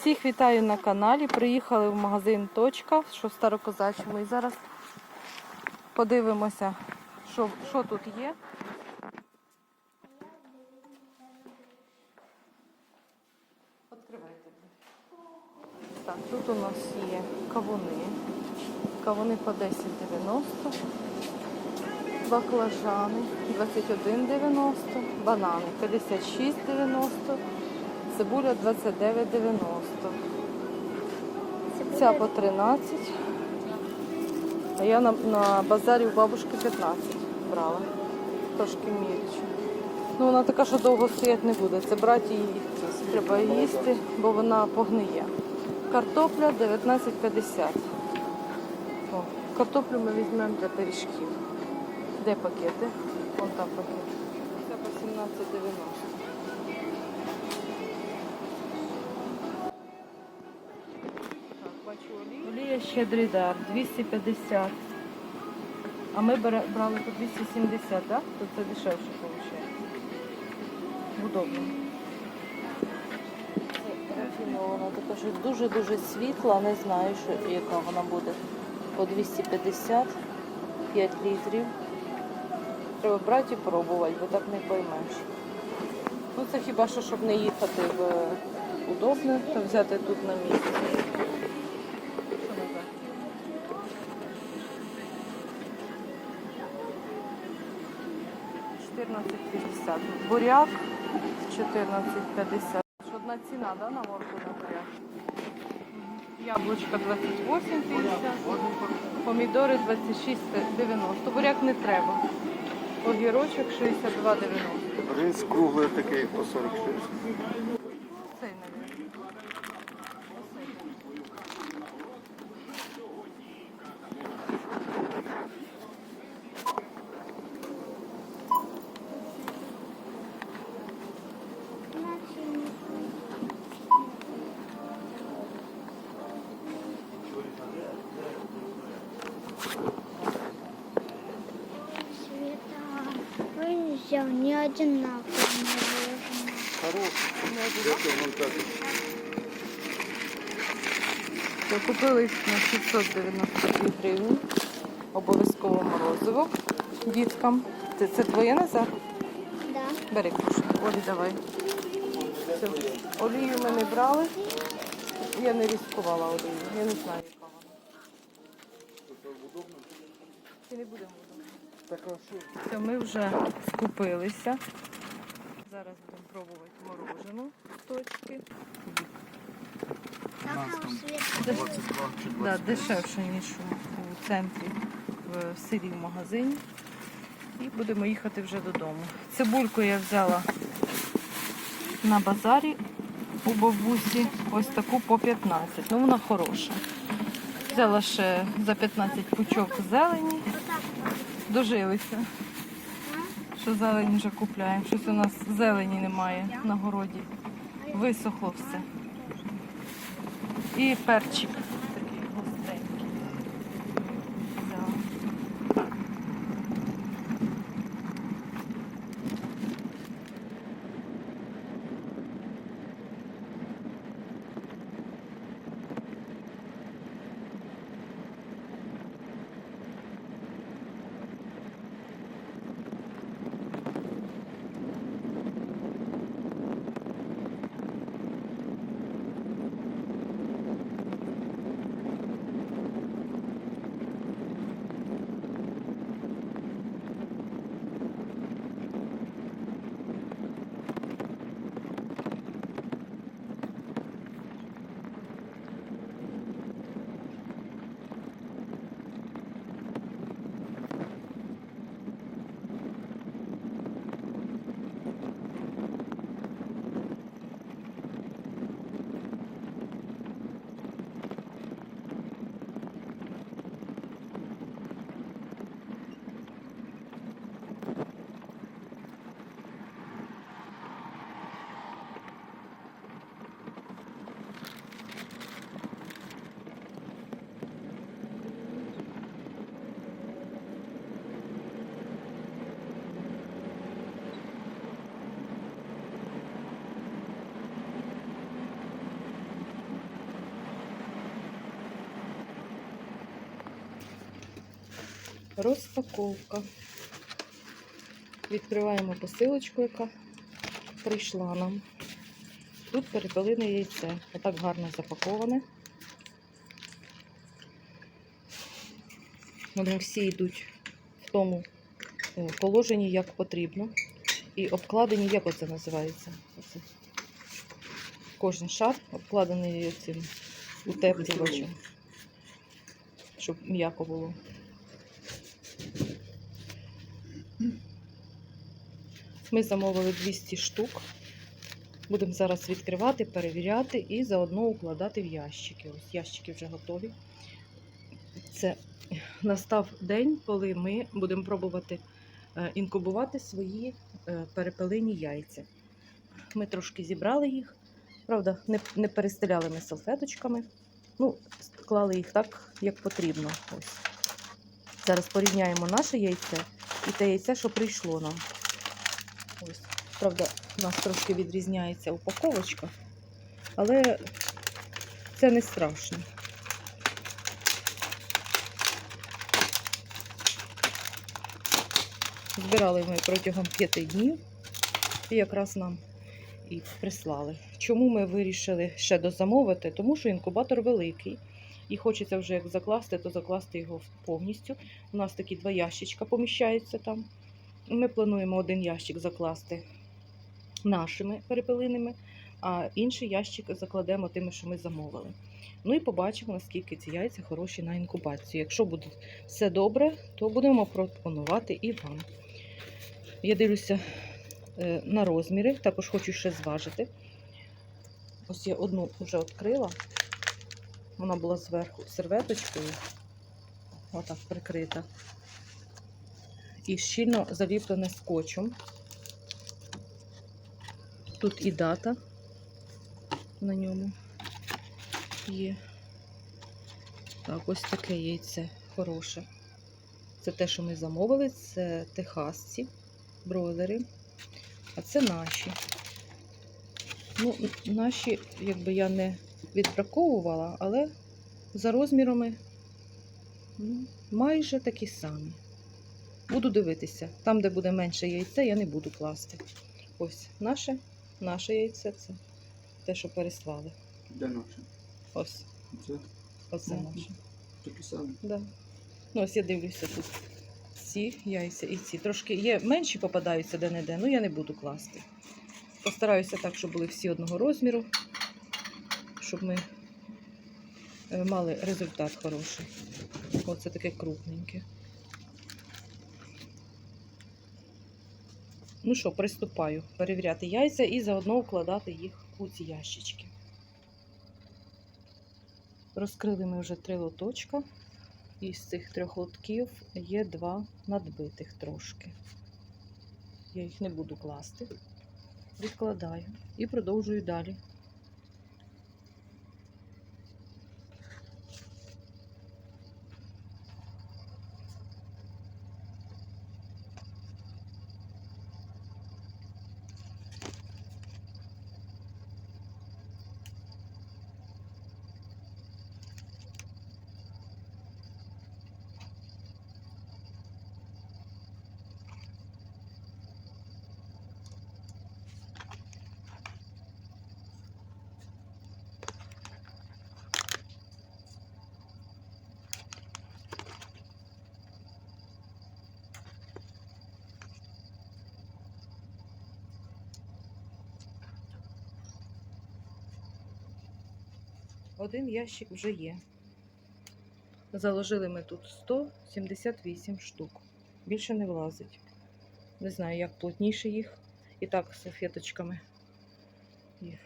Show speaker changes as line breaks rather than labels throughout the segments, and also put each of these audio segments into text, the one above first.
Всіх вітаю на каналі. Приїхали в магазин Точка, що в Старокозачому. І зараз подивимося, що, що тут є. Відкривайте. Так, тут у нас є кавуни. Кавуни по 10,90. Баклажани 21,90, банани 56,90, цибуля 29,90. Ця по 13. А я на, на базарі у бабушки 15 брала. Трошки мірячу. Ну вона така, що довго стояти не буде. Це брати її треба їсти, бо вона погниє. Картопля 19,50. О, Картоплю ми візьмемо для пиріжків. Де пакети? Вон там пакет. Це по 17,90. Щедрий дар, 250. А ми брали по 270, так? Да? То це дешевше виходить. Удобно. Рафінована, така що дуже-дуже світла, не знаю, що, яка вона буде. По 250, 5 літрів. Треба брати і пробувати, бо так не поймеш. Ну це хіба що, щоб не їхати в е, удобне, то взяти тут на місці. «14,50». Буряк 14,50. Одна ціна, да, на морку на буряк? Яблучка 28,50. Помідори 26,90. Буряк не треба. Огірочок 62,90.
Рис круглий такий по 46.
Взял не одинаково.
Хороший. Так.
То Купили на 692 гривні. Обов'язково морозиво діткам. Це, це твоє Назар?
Да.
Бери кушай. Олі, давай. Все. Олію ми не брали. Я не ризикувала олію. Я не знаю, яка вона. Чи не будемо? Все, ми вже скупилися. Зараз будемо пробувати морожену з точки.
Так, а у Света
22 чи
Да, дешевше, ніж у, центрі, в, в селі в магазині. І будемо їхати вже додому. Цибульку я взяла на базарі у бабусі ось таку по 15. Ну вона хороша. Взяла ще за 15 пучок зелені. Дожилися. Що зелень вже купляємо. Щось у нас зелені немає на городі. Висохло все. І перчик Розпаковка. Відкриваємо посилочку, яка прийшла нам. Тут перепелине яйце. Отак гарно запаковане. Вони всі йдуть в тому е, положенні, як потрібно. І обкладені, як оце називається? Кожен шар обкладений цим утеплювачем, щоб м'яко було. Ми замовили 200 штук. Будемо зараз відкривати, перевіряти і заодно укладати в ящики. Ось ящики вже готові. Це настав день, коли ми будемо пробувати е, інкубувати свої е, перепелині яйця. Ми трошки зібрали їх. Правда, не, не перестеляли ми салфеточками. Ну, склали їх так, як потрібно. Ось. Зараз порівняємо наше яйце і те яйце, що прийшло нам. Ось. Правда, у нас трошки відрізняється упаковочка, але це не страшно. Збирали ми протягом п'яти днів і якраз нам і прислали. Чому ми вирішили ще дозамовити? Тому що інкубатор великий. І хочеться вже як закласти, то закласти його повністю. У нас такі два ящичка поміщаються там. Ми плануємо один ящик закласти нашими перепелинами, а інший ящик закладемо тими, що ми замовили. Ну і побачимо, наскільки ці яйця хороші на інкубацію. Якщо буде все добре, то будемо пропонувати і вам. Я дивлюся е, на розміри, також хочу ще зважити. Ось я одну вже відкрила. Вона була зверху серветочкою, отак прикрита. І щільно заліплене скотчем. Тут і дата на ньому є. Так, ось таке яйце хороше. Це те, що ми замовили, це техасці, бройлери, а це наші. Ну, наші, якби я не відбраковувала, але за розмірами ну, майже такі самі. Буду дивитися. Там, де буде менше яйце, я не буду класти. Ось наше, наше яйце це те, що переслали.
Де наше?
Ось,
Це
оце
Мгм.
наше.
такі самі.
Да. Ну, ось я дивлюся тут. Ці яйця і ці. Трошки є менші попадаються де-не-де, ну я не буду класти. Постараюся так, щоб були всі одного розміру, щоб ми е, мали результат хороший. Оце таке крупненьке. Ну що, приступаю перевіряти яйця і заодно вкладати їх у ці ящички. Розкрили ми вже три лоточка. з цих трьох лотків є два надбитих трошки. Я їх не буду класти. Відкладаю і продовжую далі. Один ящик вже є. Заложили ми тут 178 штук. Більше не влазить. Не знаю, як плотніше їх. І так салфеточками їх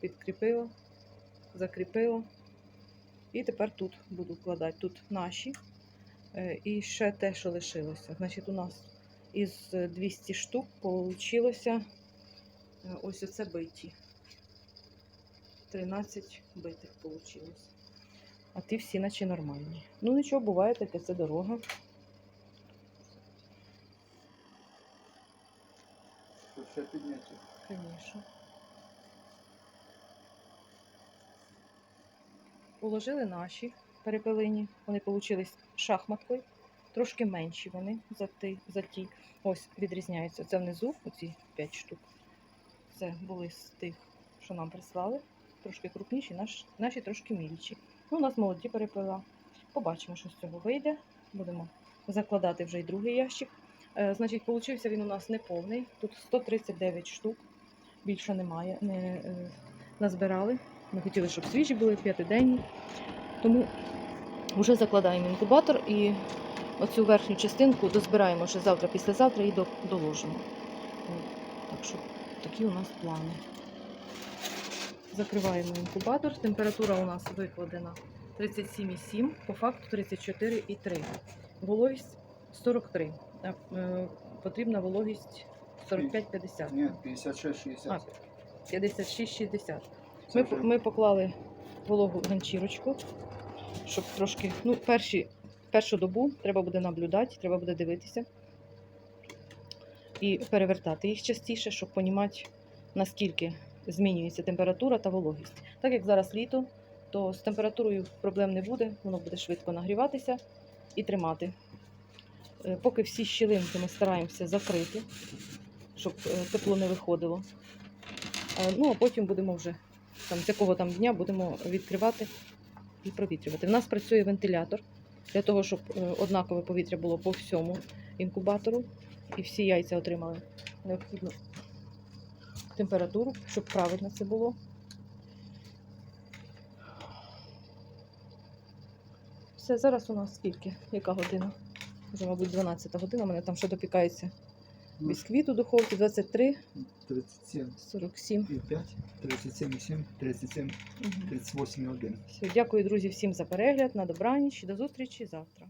підкріпила, закріпила. І тепер тут буду вкладати. Тут наші. Е, І ще те, що лишилося. Значить, у нас із 200 штук вийшло ось оце биті. 13 битих вийшло. А ті всі наче нормальні. Ну нічого, буває таке, це дорога.
Тут ще підняття.
Звісно. Уложили наші перепелині. Вони вийшли шахматкою трошки менші вони за ті, за ті. Ось відрізняються. Це внизу, оці 5 штук. Це були з тих, що нам прислали. Трошки крупніші, наш, наші трошки мільчі. Ну, у нас молоді перепила. Побачимо, що з цього вийде. Будемо закладати вже й другий ящик. Е, значить, получився він у нас неповний. Тут 139 штук. Більше немає. Не, е, назбирали. Ми хотіли, щоб свіжі були, п'ятиденні. Тому вже закладаємо інкубатор і оцю верхню частинку дозбираємо ще завтра, післязавтра і доложимо. Так що такі у нас плани. Закриваємо інкубатор. Температура у нас викладена 37,7, по факту 34,3. Вологість 43. Е, Потрібна вологість 45-50.
Ні, 56-60.
56-60. Ми, ми поклали вологу ганчірочку, щоб трошки, ну, перші, першу добу треба буде наблюдати, треба буде дивитися і перевертати їх частіше, щоб розуміти, наскільки змінюється температура та вологість. Так як зараз літо, то з температурою проблем не буде, воно буде швидко нагріватися і тримати. Е, Поки всі щілинки ми стараємося закрити, щоб е, тепло не виходило. Е, Ну, а потім будемо вже там, з якого там дня будемо відкривати і провітрювати. У нас працює вентилятор для того, щоб однакове повітря було по всьому інкубатору, і всі яйця отримали необхідну температуру, щоб правильно це було. Все, зараз у нас скільки? Яка година? Вже, мабуть, 12 година. У мене там ще допікається бісквіт у духовці 23,
37
47.
і 5, 37 і 7, 37, 38 і 1.
Все, дякую, друзі, всім за перегляд. На добраніч до зустрічі завтра.